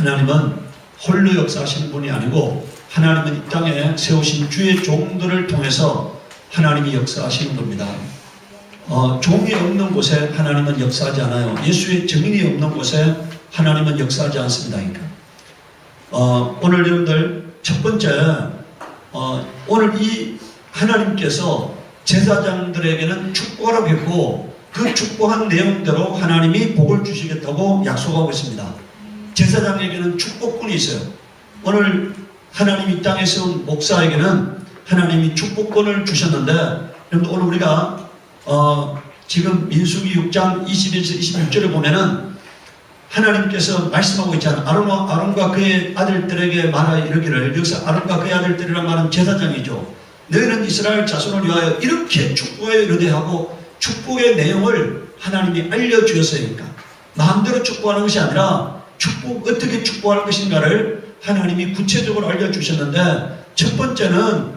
하나님은 홀로 역사하시는 분이 아니고 하나님은 이 땅에 세우신 주의 종들을 통해서 하나님이 역사하시는 겁니다. 어, 종이 없는 곳에 하나님은 역사하지 않아요. 예수의 증인이 없는 곳에 하나님은 역사하지 않습니다. 그러니까. 어, 오늘 여러분들 첫 번째 어, 오늘 이 하나님께서 제사장들에게는 축복하라고 했고 그 축복한 내용대로 하나님이 복을 주시겠다고 약속하고 있습니다. 제사장에게는 축복꾼이 있어요. 오늘 하나님이 이 땅에 세운 목사에게는 하나님이 축복권을 주셨는데 여러분 오늘 우리가 어, 지금 민수기 6장 21절 26절에 보면은 하나님께서 말씀하고 있잖아요. 아론과, 아론과 그의 아들들에게 말하 이르기를 여기서 아론과 그의 아들들이란 말은 제사장이죠. 너희는 이스라엘 자손을 위하여 이렇게 축복하여 이르되 하고 축복의 내용을 하나님이 알려주셨으니까 마음대로 축복하는 것이 아니라 축복 어떻게 축복할 것인가를 하나님이 구체적으로 알려주셨는데 첫 번째는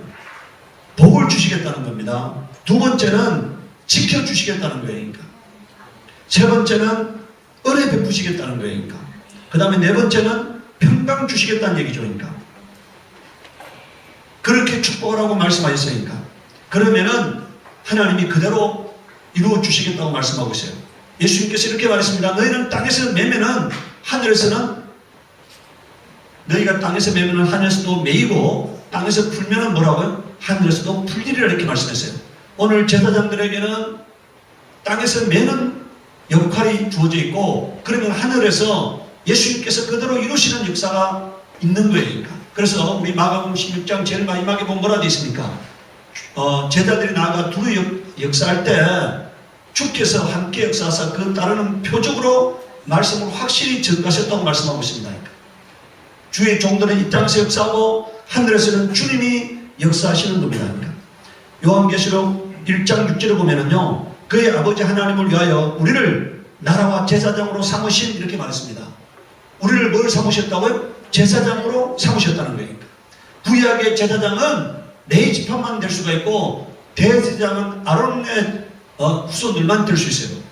복을 주시겠다는 겁니다. 두 번째는 지켜주시겠다는. 그러니까. 세 번째는 은혜 베푸시겠다는. 그러니까. 그 다음에 네 번째는 평강 주시겠다는 얘기죠. 그러니까. 그렇게 축복하라고 말씀하셨으니까. 그러면은 하나님이 그대로 이루어 주시겠다고 말씀하고 있어요. 예수님께서 이렇게 말했습니다. 너희는 땅에서 매면은 하늘에서는 너희가 땅에서 매면은 하늘에서도 매이고 땅에서 풀면은 뭐라고요? 하늘에서도 풀리리라 이렇게 말씀했어요. 오늘 제사장들에게는 땅에서 매는 역할이 주어져 있고 그러면 하늘에서 예수님께서 그대로 이루시는 역사가 있는 거예요. 그래서 우리 마가복음 16장 제일 마지막에 보면 뭐라 되어 있습니까? 어, 제자들이 나아가 두루 역, 역사할 때 주께서 함께 역사하사 그 따르는 표적으로 말씀을 확실히 전가하셨다고 말씀하고 있습니다. 주의 종들은 이 땅에서 역사하고 하늘에서는 주님이 역사하시는 겁니다. 요한계시록 1장 6절에 보면은요, 그의 아버지 하나님을 위하여 우리를 나라와 제사장으로 삼으신 이렇게 말했습니다. 우리를 뭘 삼으셨다고요? 제사장으로 삼으셨다는 거예요. 구약의 제사장은 네 지파만 될 수가 있고 대제사장은 아론의 어, 후손들만 될 수 있어요.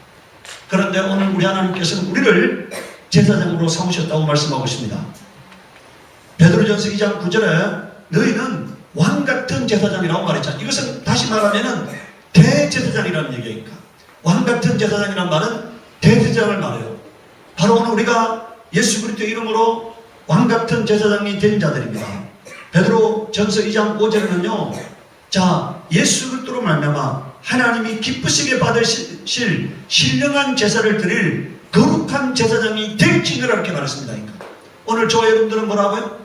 그런데 오늘 우리 하나님께서는 우리를 제사장으로 삼으셨다고 말씀하고 있습니다. 베드로전서 2장 9절에 너희는 왕 같은 제사장이라고 말했잖아. 이것은 다시 말하면은 대제사장이라는 얘기니까. 왕 같은 제사장이라는 말은 대제사장을 말해요. 바로 오늘 우리가 예수 그리스도 이름으로 왕 같은 제사장이 된 자들입니다. 베드로 전서 2장 5절에는요. 자, 예수 그리스도로 말미암아 하나님이 기쁘시게 받으실 신령한 제사를 드릴 거룩한 제사장이 될지니라 이렇게 말했습니다. 그러니까. 오늘 저와 여러분들은 뭐라고요?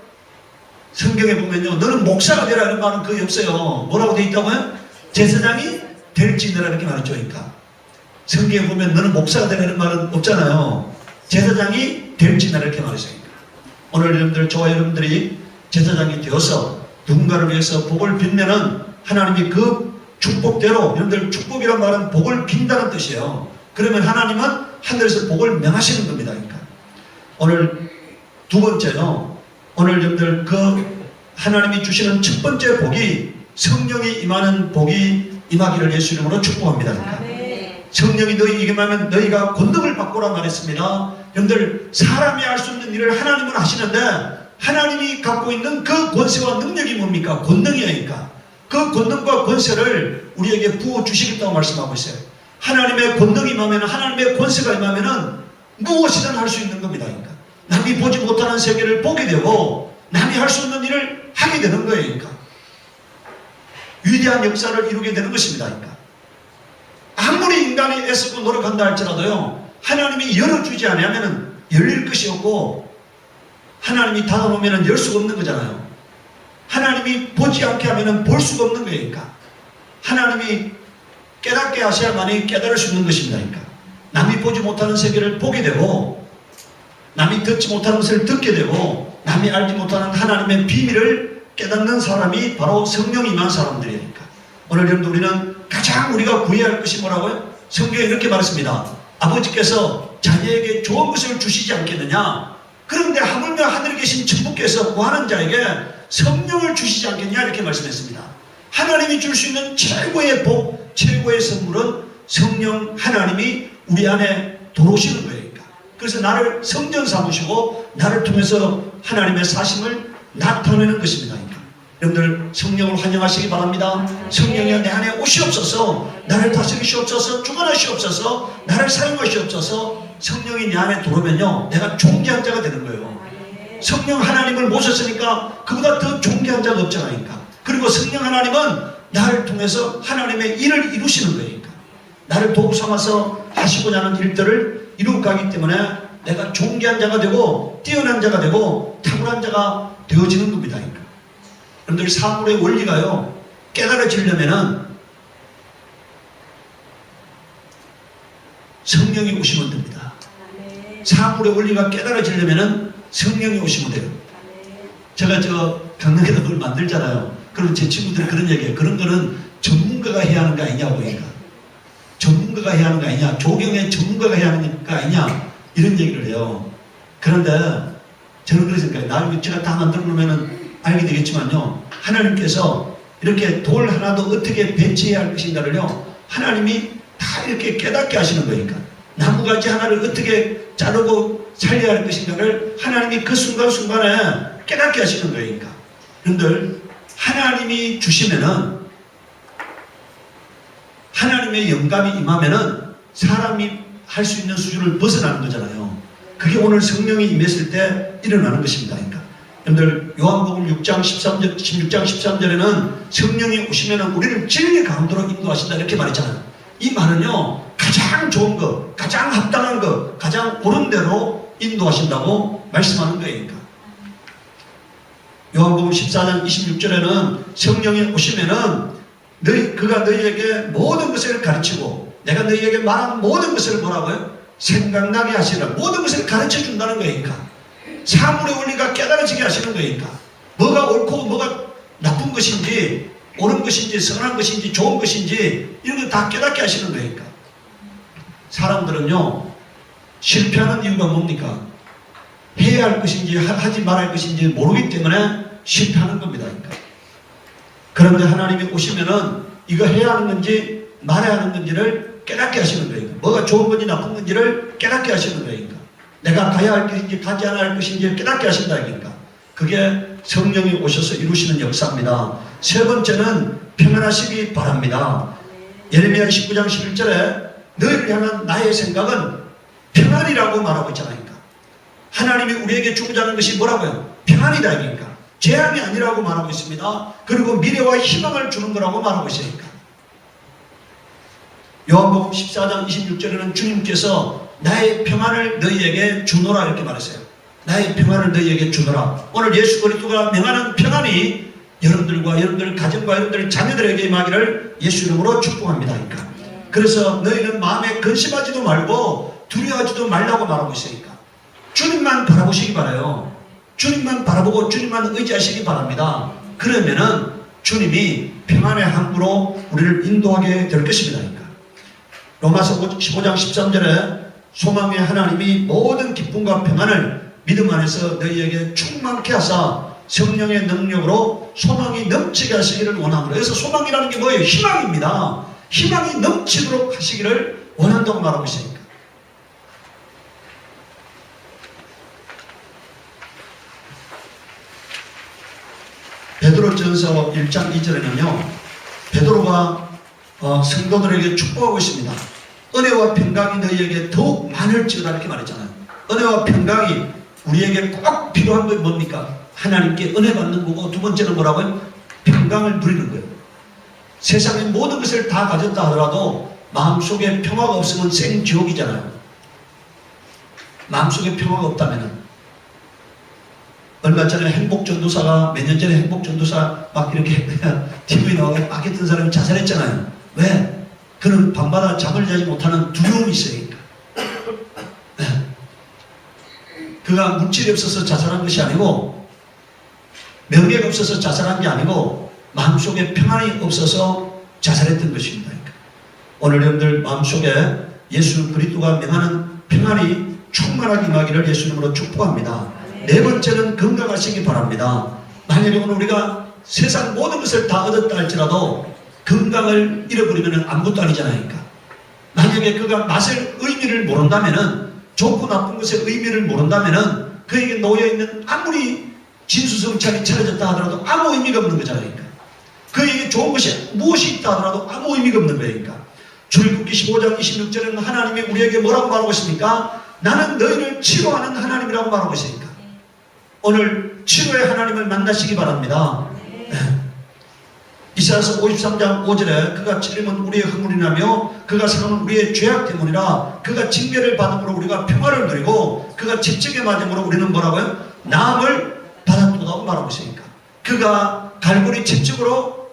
성경에 보면요. 너는 목사가 되라는 말은 거의 없어요. 뭐라고 돼 있다고요? 제사장이 될지니라 이렇게 말했죠. 그러니까. 성경에 보면 너는 목사가 되라는 말은 없잖아요. 제사장이 될지니라 이렇게 말했어요. 오늘 여러분들, 저와 여러분들이 제사장이 되어서 누군가를 위해서 복을 빌면은 하나님이 그 축복대로 여러분들 축복이란 말은 복을 빈다는 뜻이에요. 그러면 하나님은 하늘에서 복을 명하시는 겁니다. 그러니까. 오늘 두 번째요. 오늘 여러분들 그 하나님이 주시는 첫 번째 복이 성령이 임하는 복이 임하기를 예수 이름으로 축복합니다. 그러니까. 성령이 너희에게 임하면 너희가 권능을 받고라 말했습니다. 여러분들 사람이 할 수 없는 일을 하나님은 하시는데 하나님이 갖고 있는 그 권세와 능력이 뭡니까? 권능이니까. 그 권능과 권세를 우리에게 부어 주시겠다고 말씀하고 있어요. 하나님의 권능이 임하면 하나님의 권세가 임하면은 무엇이든 할 수 있는 겁니다. 그러니까. 남이 보지 못하는 세계를 보게 되고 남이 할 수 없는 일을 하게 되는 거예요. 그러니까. 위대한 역사를 이루게 되는 것입니다. 그러니까. 아무리 인간이 애쓰고 노력한다 할지라도요. 하나님이 열어주지 않으면 열릴 것이 없고 하나님이 닫아놓으면 열 수가 없는 거잖아요. 하나님이 보지 않게 하면 볼 수가 없는. 그러니까. 하나님이 깨닫게 하셔야만이 깨달을 수 있는 것입니다. 남이 보지 못하는 세계를 보게 되고 남이 듣지 못하는 것을 듣게 되고 남이 알지 못하는 하나님의 비밀을 깨닫는 사람이 바로 성령이 임한 사람들이니까 오늘 여러분 우리는 가장 우리가 구해야 할 것이 뭐라고요? 성경에 이렇게 말했습니다. 아버지께서 자녀에게 좋은 것을 주시지 않겠느냐? 그런데 하물며 하늘에 계신 천부께서 구하는 자에게 성령을 주시지 않겠냐? 이렇게 말씀했습니다. 하나님이 줄 수 있는 최고의 복, 최고의 선물은 성령 하나님이 우리 안에 들어오시는. 그러니까. 그래서 나를 성전 삼으시고 나를 통해서 하나님의 사심을 나타내는 것입니다. 여러분들 성령을 환영하시기 바랍니다. 성령이 내 안에 오시옵소서, 나를 다스리시옵소서, 주관하시옵소서, 나를 사용하시옵소서. 성령이 내 안에 들어오면요, 내가 존귀한 자가 되는 거예요. 성령 하나님을 모셨으니까 그보다 더 존귀한 자가 없잖아요. 그러니까. 그리고 성령 하나님은 나를 통해서 하나님의 일을 이루시는. 그러니까. 나를 도구 삼아서 하시고자 하는 일들을 이루어가기 때문에 내가 존귀한 자가 되고 뛰어난 자가 되고 탁월한 자가 되어지는 겁니다. 그러니까. 여러분들 사물의 원리가요 깨달아지려면은 성령이 오시면 됩니다. 사물의 원리가 깨달아지려면은 성령이 오시면 돼요. 제가 저 강릉에다 그걸 만들잖아요. 그럼 제 친구들이 그런 얘기해요. 그런 거는 전문가가 해야 하는 거 아니냐고 그러니까. 전문가가 해야 하는 거 아니냐. 조경의 전문가가 해야 하는 거 아니냐. 이런 얘기를 해요. 그런데 저는 그러니까 나중에 제가 다 만들어 놓으면은 알게 되겠지만요. 하나님께서 이렇게 돌 하나도 어떻게 배치해야 할 것인가를요. 하나님이 다 이렇게 깨닫게 하시는 거니까. 나무가지 하나를 어떻게 자르고 살려야 할 것인가를 하나님이 그 순간순간에 깨닫게 하시는 거니까. 여러분들, 하나님이 주시면은 하나님의 영감이 임하면은 사람이 할 수 있는 수준을 벗어나는 거잖아요. 그게 오늘 성령이 임했을 때 일어나는 것입니다. 그러니까. 여러분들 요한복음 6장 13절 16장 13절에는 성령이 오시면은 우리를 진리의 가운데로 인도하신다 이렇게 말했잖아요. 이 말은요 가장 좋은 것, 가장 합당한 것, 가장 옳은 대로 인도하신다고 말씀하는 거예요. 요한복음 14장 26절에는 성령이 오시면은 너희 그가 너희에게 모든 것을 가르치고 내가 너희에게 말한 모든 것을 뭐라고요? 생각나게 하시라 모든 것을 가르쳐 준다는 거니까 사물의 원리가 깨달아지게 하시는 거니까 뭐가 옳고 뭐가 나쁜 것인지 옳은 것인지 선한 것인지 좋은 것인지 이런 거다 깨닫게 하시는 거니까 사람들은요 실패하는 이유가 뭡니까? 해야 할 것인지 하- 하지 말아야 할 것인지 모르기 때문에 실패하는 겁니다. 그러니까. 그런데 하나님이 오시면은 이거 해야 하는 건지 말아야 하는 건지를 깨닫게 하시는 거예요. 뭐가 좋은 건지 나쁜 건지를 깨닫게 하시는 거예요. 내가 가야 할 것인지 가지 않아야 할 것인지 깨닫게 하신다. 그러니까. 그게 성령이 오셔서 이루시는 역사입니다. 세 번째는 평안하시기 바랍니다. 예레미야 19장 11절에 너희를 향한 나의 생각은 평안이라고 말하고 있잖아요. 하나님이 우리에게 주고자 하는 것이 뭐라고요? 평안이다. 그러니까. 재앙이 아니라고 말하고 있습니다. 그리고 미래와 희망을 주는 거라고 말하고 있으니까. 요한복음 14장 26절에는 주님께서 나의 평안을 너희에게 주노라 이렇게 말했어요. 나의 평안을 너희에게 주노라. 오늘 예수 그리스도가 명하는 평안이 여러분들과 여러분들 가정과 여러분들 자녀들에게 임하기를 예수 이름으로 축복합니다. 그러니까. 그래서 너희는 마음에 근심하지도 말고 두려워하지도 말라고 말하고 있으니까. 주님만 바라보시기 바라요. 주님만 바라보고 주님만 의지하시기 바랍니다. 그러면은 주님이 평안의 항구로 우리를 인도하게 될 것입니다. 로마서 15장 13절에 소망의 하나님이 모든 기쁨과 평안을 믿음 안에서 너희에게 충만케 하사 성령의 능력으로 소망이 넘치게 하시기를 원합니다. 그래서 소망이라는 게 뭐예요? 희망입니다. 희망이 넘치도록 하시기를 원한다고 말하고 있으니까. 베드로전서 1장 2절에는요. 베드로가 어, 성도들에게 축복하고 있습니다. 은혜와 평강이 너희에게 더욱 많을지어다 이렇게 말했잖아요. 은혜와 평강이 우리에게 꼭 필요한 건 뭡니까? 하나님께 은혜 받는 거고 두 번째는 뭐라고요? 평강을 누리는 거예요. 세상의 모든 것을 다 가졌다 하더라도 마음속에 평화가 없으면 생지옥이잖아요. 마음속에 평화가 없다면은 얼마 전에 행복전도사가 몇 년 전에 행복전도사 막 이렇게 TV에 나와서 막 했던 사람이 자살했잖아요. 왜? 그는 밤마다 잠을 자지 못하는 두려움이 있으니까. 네. 그가 물질이 없어서 자살한 것이 아니고 명예가 없어서 자살한 게 아니고 마음속에 평안이 없어서 자살했던 것입니다. 그러니까 오늘 여러분들 마음속에 예수 그리스도가 명하는 평안이 충만하게 임하기를 예수님으로 축복합니다. 네 번째는 건강하시기 바랍니다. 만약에 오늘 우리가 세상 모든 것을 다 얻었다 할지라도 건강을 잃어버리면 아무것도 아니잖아요. 그러니까. 만약에 그가 맛의 의미를 모른다면은 좋고 나쁜 것의 의미를 모른다면은 그에게 놓여 있는 아무리 진수성찬이 차려졌다 하더라도 아무 의미가 없는 거잖아요. 그러니까. 그에게 좋은 것이 무엇이 있다 하더라도 아무 의미가 없는 거예요. 그러니까. 출국기 15장 26절에는 하나님이 우리에게 뭐라고 말하고 있습니까? 나는 너희를 치료하는 하나님이라고 말하고 있으니까. 오늘 치료의 하나님을 만나시기 바랍니다. 이사야서 53장 5절에 그가 찔림은 우리의 허물이라며 그가 상함은 우리의 죄악 때문이라 그가 징계를 받음으로 우리가 평화를 누리고 그가 채찍에 맞음으로 우리는 뭐라고요? 나음을 받았도다고 말하고 있으니까 그가 갈고리 채찍으로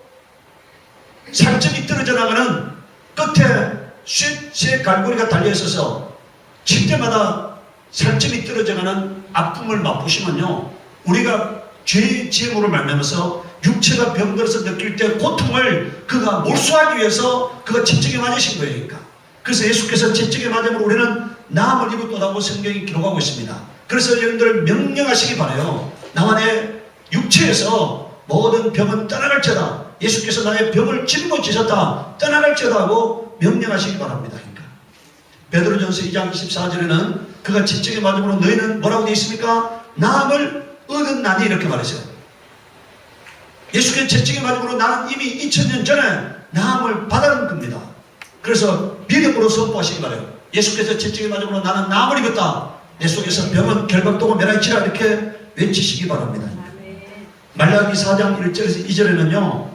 살점이 떨어져 나가는 끝에 쇠 갈고리가 달려 있어서 칠 때마다 살점이 떨어져 가는 아픔을 맛보시면요 우리가 죄의 지음으로 말미암아서 육체가 병들어서 느낄 때 고통을 그가 몰수하기 위해서 그가 채찍에 맞으신. 그러니까. 그래서 예수께서 채찍에 맞음으로 우리는 나음을 입었다고 성경이 기록하고 있습니다. 그래서 여러분들 명령하시기 바라요. 나와 내 육체에서 모든 병은 떠나갈지어다. 예수께서 나의 병을 짊어지셨다. 떠나갈지어다 하고 명령하시기 바랍니다. 그러니까. 베드로전서 2장 24절에는 그가 채찍에 맞음으로 너희는 뭐라고 되어 있습니까? 나음을 얻은 나니 이렇게 말했어요. 예수께서 채찍에 맞음으로 나는 이미 2000년 전에 나음을 받은 겁니다. 그래서 믿음으로 선포하시기 바래요. 예수께서 채찍에 맞음으로 나는 나음을 입었다. 내 속에서 병은 결박도고 멸하치라 이렇게 외치시기 바랍니다. 말라기 4장 1절에서 2절에는요.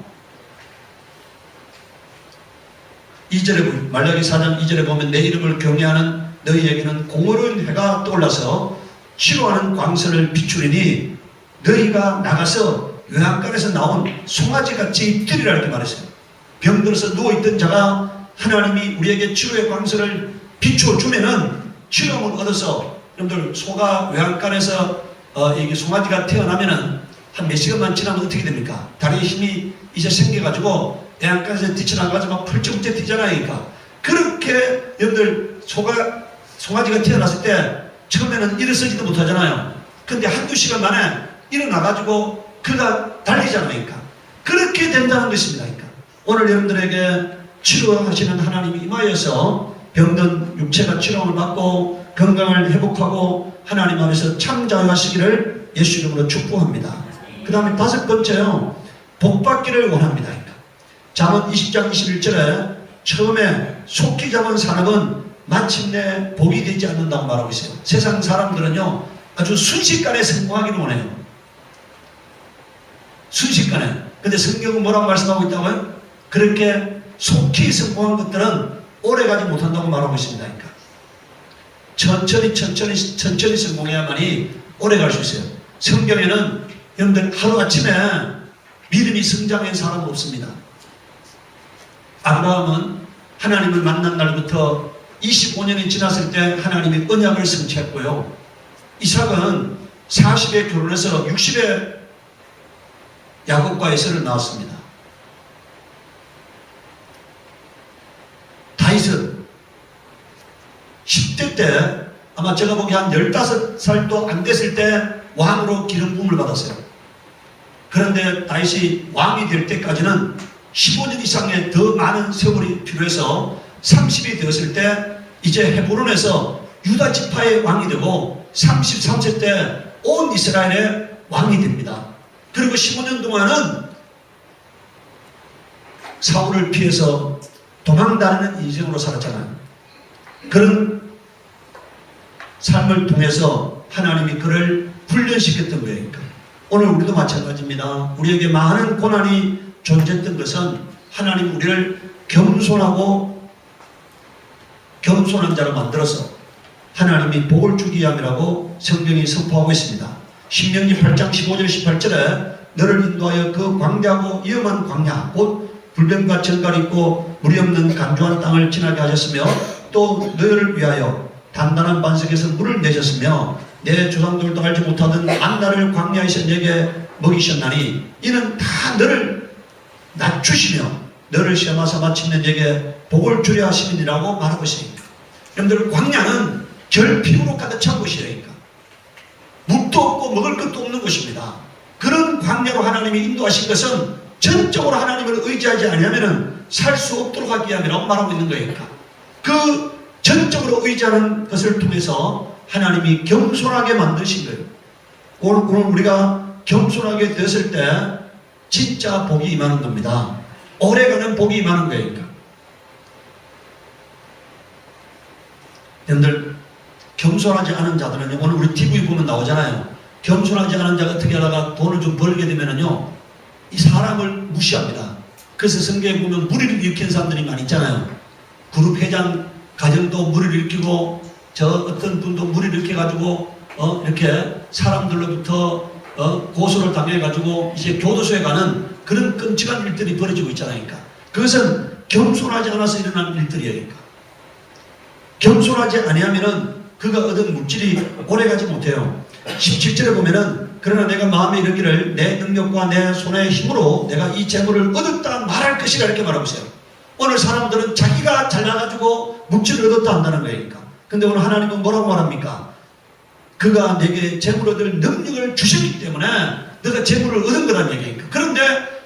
2절에 말라기 4장 2절에 보면 내 이름을 경외하는 너희에게는 공허로운 해가 떠올라서 치료하는 광선을 비추리니 너희가 나가서 요양간에서 나온 송아지같이 뜨리라 이렇게 말했어요. 병들어서 누워있던 자가 하나님이 우리에게 치료의 광선을 비추어주면은 치료를 얻어서 여러분들 소가 요양간에서 어, 이게 송아지가 태어나면은 한 몇 시간만 지나면 어떻게 됩니까? 다리에 힘이 이제 생겨가지고 요양간에서 뛰쳐나가지고 막 펄쩍펄쩍 뛰잖아요. 그러니까. 그렇게 여러분들 소가 송아지가 태어났을 때 처음에는 일어서지도 못하잖아요. 근데 한두 시간 만에 일어나가지고 그가 달리잖아요. 그러니까. 그렇게 된다는 것입니다. 그러니까. 오늘 여러분들에게 치료하시는 하나님이 임하여서 병든 육체가 치료를 받고 건강을 회복하고 하나님 안에서 참자하시기를 예수 이름으로 축복합니다. 그 다음에 다섯 번째요. 복받기를 원합니다. 그러니까. 잠언 20장 21절에 처음에 속히 잡은 사람은 마침내 복이 되지 않는다고 말하고 있어요. 세상 사람들은요, 아주 순식간에 성공하기를 원해요. 순식간에. 근데 성경은 뭐라고 말씀하고 있다고요? 그렇게 속히 성공한 것들은 오래 가지 못한다고 말하고 있습니다. 그러니까. 천천히, 천천히, 천천히 성공해야만이 오래 갈 수 있어요. 성경에는 여러분들 하루아침에 믿음이 성장한 사람은 없습니다. 아브라함은 하나님을 만난 날부터 25년이 지났을 때 하나님이 언약을 성취했고요. 이삭은 40에 결혼해서 60에 야곱과 에서를 낳았습니다. 다윗은 10대 때 아마 제가 보기 한 15살도 안 됐을 때 왕으로 기름 부음을 받았어요. 그런데 다윗이 왕이 될 때까지는 15년 이상의 더 많은 세월이 필요해서 30이 되었을 때 이제 헤브론에서 유다 지파의 왕이 되고 33세 때 온 이스라엘의 왕이 됩니다. 그리고 15년 동안은 사울을 피해서 도망다니는 인생으로 살았잖아요. 그런 삶을 통해서 하나님이 그를 훈련시켰던. 그러니까. 오늘 우리도 마찬가지입니다. 우리에게 많은 고난이 존재했던 것은 하나님 우리를 겸손하고 겸손한 자로 만들어서 하나님이 복을 주기 위함이라고 성경이 선포하고 있습니다. 신명기 8장 15절 18절에 너를 인도하여 그 광대하고 위험한 광야 곧 불뱀과 정갈이 있고 물이 없는 간조한 땅을 지나게 하셨으며 또 너희를 위하여 단단한 반석에서 물을 내셨으며 내 조상들도 알지 못하던 안나를 광야에서 내게 먹이셨나니 이는 다 너를 낮추시며 너를 시험하사 마침내 내게 복을 주려 하심이니라고 말하고 있으니까 여러분들 광야는 결핍으로 가득 찬 곳이라니까. 묵도 없고 먹을 것도 없는 곳입니다. 그런 광야로 하나님이 인도하신 것은 전적으로 하나님을 의지하지 않으면 살 수 없도록 하기 위함이라고 말하고 있는 거니까. 그 전적으로 의지하는 것을 통해서 하나님이 겸손하게 만드신 거예요. 오늘, 오늘 우리가 겸손하게 되었을 때 진짜 복이 임하는 겁니다. 오래가는 복이 임하는 거니까. 여러분들 겸손하지 않은 자들은요 오늘 우리 TV 보면 나오잖아요. 겸손하지 않은 자가 어떻게 하다가 돈을 좀 벌게 되면은요 이 사람을 무시합니다. 그래서 성경에 보면 무리를 일으키는 사람들이 많이 있잖아요. 그룹 회장 가정도 무리를 일으키고 저 어떤 분도 무리를 일으켜가지고 어 이렇게 사람들로부터 어 고소를 당해가지고 이제 교도소에 가는 그런 끔찍한 일들이 벌어지고 있잖아요. 그러니까 그것은 겸손하지 않아서 일어난 일들이니까 겸손하지 아니하면은 그가 얻은 물질이 오래가지 못해요. 17절에 보면은 그러나 내가 마음에 이르기를 내 능력과 내 손의 힘으로 내가 이 재물을 얻었다 말할 것이라 이렇게 말하고 있어요. 오늘 사람들은 자기가 잘나가지고 물질을 얻었다 한다는 거니까. 근데 오늘 하나님은 뭐라고 말합니까? 그가 내게 재물 얻을 능력을 주셨기 때문에 너가 재물을 얻은 거란 얘기니까. 그런데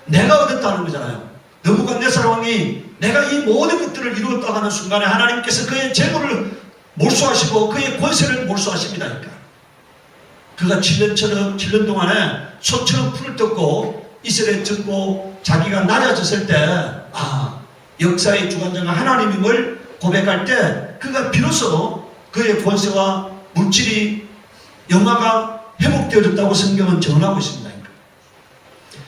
내가 얻었다는 거잖아요. 느부갓네살 왕이 내가 이 모든 것들을 이루었다 하는 순간에 하나님께서 그의 재물을 몰수하시고 그의 권세를 몰수하십니다. 그러니까. 그가 7년처럼 7년 동안에 소처럼 풀을 뜯고 이스라엘 듣고 자기가 낮아졌을 때 아, 역사의 주관자가 하나님임을 고백할 때 그가 비로소 그의 권세와 물질이 영화가 회복되어졌다고 성경은 전하고 있습니다.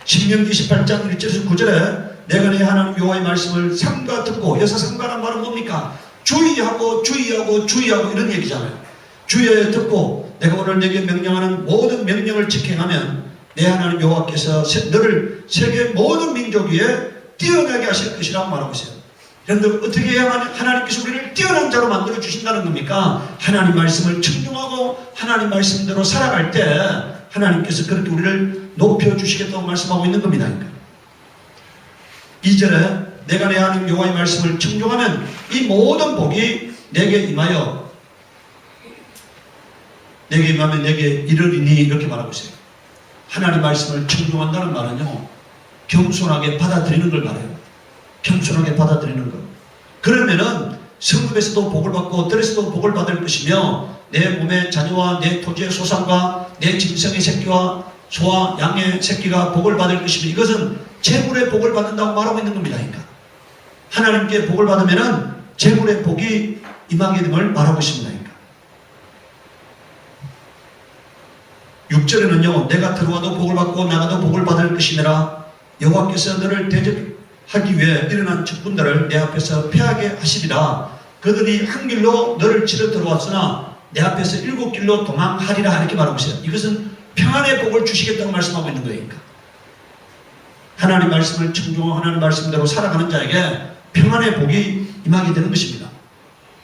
신명기 18장 1절에서 9절에 내가 내 하나님 여호와의 말씀을 삼가 듣고 여기서 삼가란 말은 뭡니까? 주의하고 주의하고 주의하고 이런 얘기잖아요. 주의하여 듣고 내가 오늘 내게 명령하는 모든 명령을 직행하면 내 하나님 여호와께서 세- 너를 세계 모든 민족 위에 뛰어나게 하실 것이라고 말하고 있어요. 여러분들 어떻게 해야만 하나님께서 우리를 뛰어난 자로 만들어 주신다는 겁니까? 하나님 말씀을 청중하고 하나님 말씀대로 살아갈 때 하나님께서 그렇게 우리를 높여 주시겠다고 말씀하고 있는 겁니다. 그러니까. 2절에 내가 내 하나님 여호와의 말씀을 청중하면 이 모든 복이 내게 임하여 내게 임하면 내게 이르리니 이렇게 말하고 있어요. 하나님 말씀을 청중한다는 말은요. 겸손하게 받아들이는 걸 말해요. 겸손하게 받아들이는 것. 그러면은 성급에서도 복을 받고 들에서도 복을 받을 것이며 내 몸의 자녀와 내 토지의 소산과 내 짐승의 새끼와 소와 양의 새끼가 복을 받을 것이며 이것은 재물의 복을 받는다고 말하고 있는 겁니다. 그러니까 하나님께 복을 받으면은 재물의 복이 임하게 됨을 말하고 있습니다. 그러니까 6절에는요 내가 들어와도 복을 받고 나가도 복을 받을 것이니라 여호와께서 너를 대적하기 위해 일어난 적군들을 내 앞에서 패하게 하시리라 그들이 한 길로 너를 치러 들어왔으나 내 앞에서 일곱 길로 도망하리라 이렇게 말하고 있어요 이것은 평안의 복을 주시겠다고 말씀하고 있는 거예요 그러니까. 하나님 말씀을 청중하고 하나님 말씀대로 살아가는 자에게 평안의 복이 임하게 되는 것입니다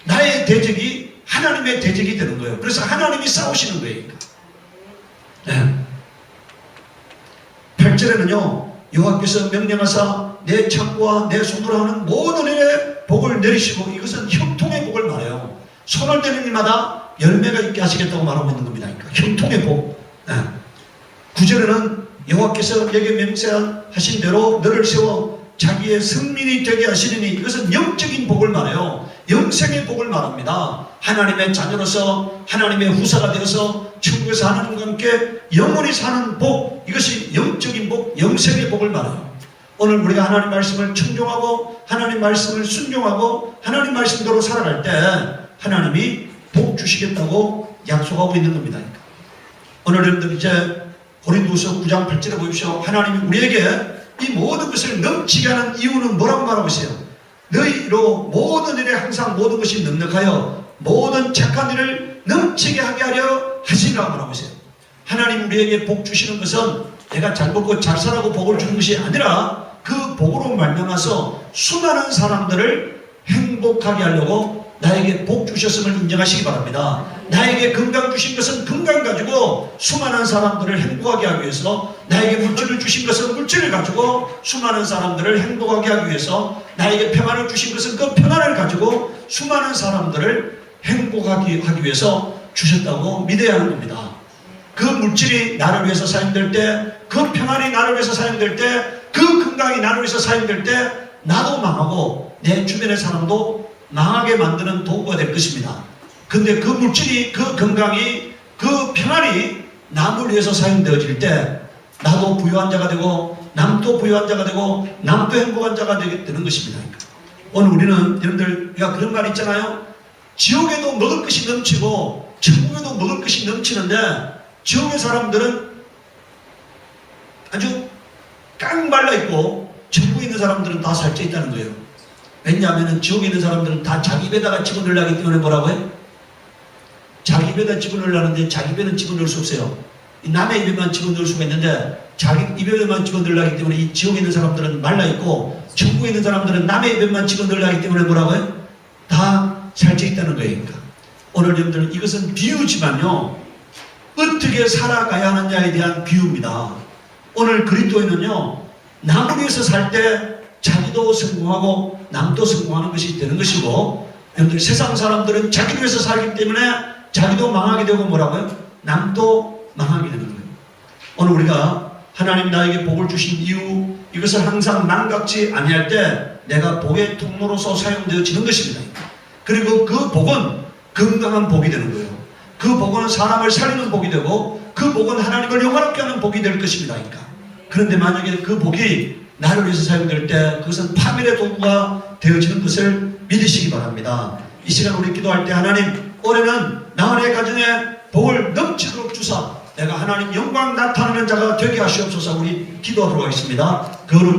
나의 대적이 하나님의 대적이 되는 거예요 그래서 하나님이 싸우시는 거예요. 네. 8절에는요, 여호와께서 명령하사 내 창과 내 손으로 하는 모든 일에 복을 내리시고 이것은 형통의 복을 말해요. 손을 대는 일마다 열매가 있게 하시겠다고 말하고 있는 겁니다. 그러니까 형통의 복. 네. 9절에는 여호와께서 내게 맹세하신 대로 너를 세워 자기의 승민이 되게 하시리니 이것은 영적인 복을 말해요. 영생의 복을 말합니다. 하나님의 자녀로서 하나님의 후사가 되어서 천국에서 하나님과 함께 영원히 사는 복 이것이 영적인 복, 영생의 복을 말해요. 오늘 우리가 하나님 말씀을 청종하고 하나님 말씀을 순종하고 하나님 말씀대로 살아갈 때 하나님이 복 주시겠다고 약속하고 있는 겁니다. 오늘 여러분들 이제 고린도서 9장 8절에 보십시오. 하나님이 우리에게 이 모든 것을 넘치게 하는 이유는 뭐라고 말하고 있어요? 너희로 모든 일에 항상 모든 것이 넉넉하여 모든 착한 일을 넘치게 하게 하려 하시라고 말하고 있어요. 하나님 우리에게 복 주시는 것은 내가 잘 먹고 잘 살라고 복을 주는 것이 아니라 그 복으로 말미암아서 수많은 사람들을 행복하게 하려고 나에게 복 주셨음을 인정하시기 바랍니다. 나에게 건강 주신 것은 건강 가지고 수많은 사람들을 행복하게 하기 위해서 나에게 물질을 주신 것은 물질을 가지고 수많은 사람들을 행복하게 하기 위해서 나에게 평안을 주신 것은 그 평안을 가지고 수많은 사람들을 행복하게 하기 위해서 주셨다고 믿어야 하는 겁니다. 그 물질이 나를 위해서 사용될 때, 그 평안이 나를 위해서 사용될 때, 그 건강이 나를 위해서 사용될 때, 나도 망하고 내 주변의 사람도 망하게 만드는 도구가 될 것입니다. 근데 그 물질이, 그 건강이, 그 평안이 남을 위해서 사용되어질 때, 나도 부유한 자가 되고, 남도 부유한 자가 되고, 남도 행복한 자가 되는 것입니다. 오늘 우리는 여러분들, 우리가 그런 말 있잖아요. 지옥에도 먹을 것이 넘치고, 천국에도 먹을 것이 넘치는데, 지옥의 사람들은 아주 깡 말라 있고 천국에 있는 사람들은 다 살쪄 있다는 거예요. 왜냐하면 지옥에 있는 사람들은 다 자기 배다가 집어넣으려기 때문에 뭐라고요? 자기 배다 집어넣으려는데 자기 배는 집어넣을 수 없어요. 이 남의 입에만 집어넣을 수가 있는데 자기 입에만 집어넣으려기 때문에 이 지옥에 있는 사람들은 말라 있고 천국에 있는 사람들은 남의 입에만 집어넣으려기 때문에 뭐라고요? 다 살쪄 있다는 거예요. 그러니까. 오늘 여러분들 이것은 비유지만요. 어떻게 살아가야 하느냐에 대한 비유입니다. 오늘 그리스도인은요, 위해서 살 때 자기도 성공하고 남도 성공하는 것이 되는 것이고, 여러분들 세상 사람들은 자기를 위해서 살기 때문에 자기도 망하게 되고 뭐라고요? 남도 망하게 되는 거예요. 오늘 우리가 하나님 나에게 복을 주신 이유, 이것을 항상 망각지 아니할 때 내가 복의 통로로서 사용되어지는 것입니다. 그리고 그 복은 건강한 복이 되는 거예요. 그 복은 사람을 살리는 복이 되고 그 복은 하나님을 영화롭게 하는 복이 될 것입니다. 그러니까. 그런데 만약에 그 복이 나를 위해서 사용될 때 그것은 파멸의 도구가 되어지는 것을 믿으시기 바랍니다. 이 시간 우리 기도할 때 하나님 올해는 나의 가정에 복을 넘치도록 주사 내가 하나님 영광 나타나는 자가 되게 하시옵소서 우리 기도하도록 하겠습니다. 거룩